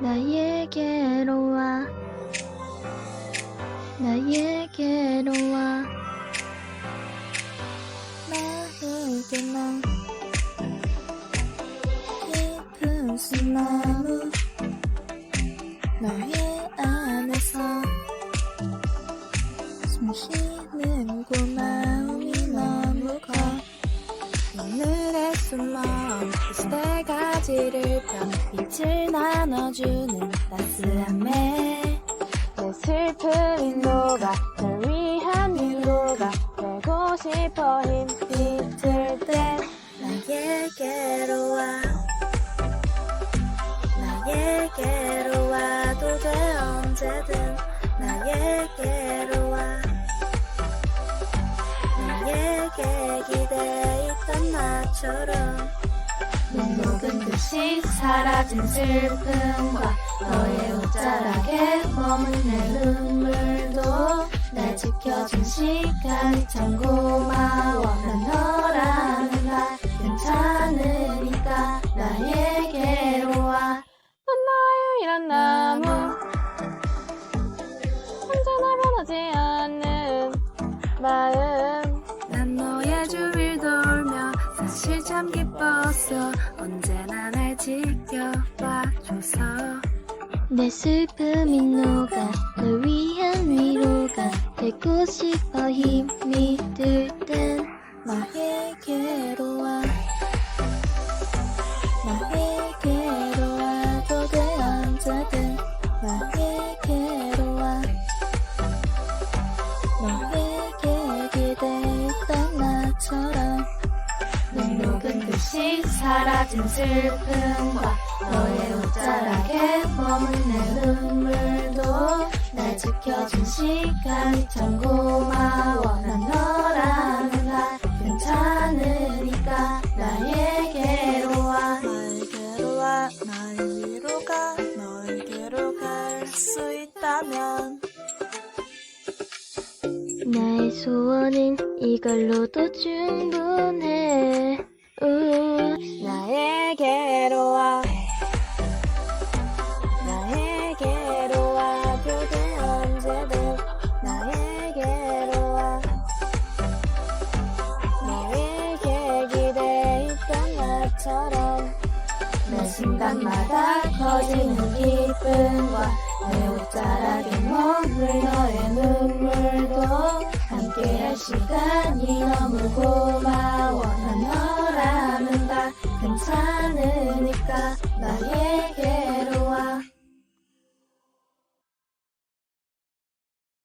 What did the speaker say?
나에게로 와. 나에게로 와. 나에게 난 깊은 숨나무 너의 안에서 숨 쉬는 고마움이 너무 커 숨어. 새 가지를 펴 빛을 나눠주는 따스함에 내 슬픔이 녹아 널 위한 위로가 되고 싶어 힘 비틀 때 나에게로 와. 나에게로 와도 돼 언제든. 나에게로 와. 나에게 기대 나처럼 눈녹은 듯이 사라진 슬픔과 너의 옷자락에 머문 내 눈물도 날 지켜준 시간이 참 고마워. 난 너 사실 참 기뻤어 언제나 날 지켜봐줘서. 내 슬픔이 녹아 널 위한 위로가 되고 싶어 힘이 사라진 슬픔과 너의 옷자락에 머문 내 눈물도 날 지켜준 시간이 참 고마워. 난 너라는 나 괜찮으니까 나에게로 와. 너에게로 와. 나의 위로가. 너에게로 갈 수 있다면. 나의 소원은 이걸로도 충분해. 우. 나에게로 와. 나에게로 와. 그대 언제든 나에게로 와. 나에게 기대있던 나처럼 매 순간마다 커지는 기쁨과 내 옷자락에 머물 너의 눈물도 함께할 시간이 너무 고마워 괜찮으니까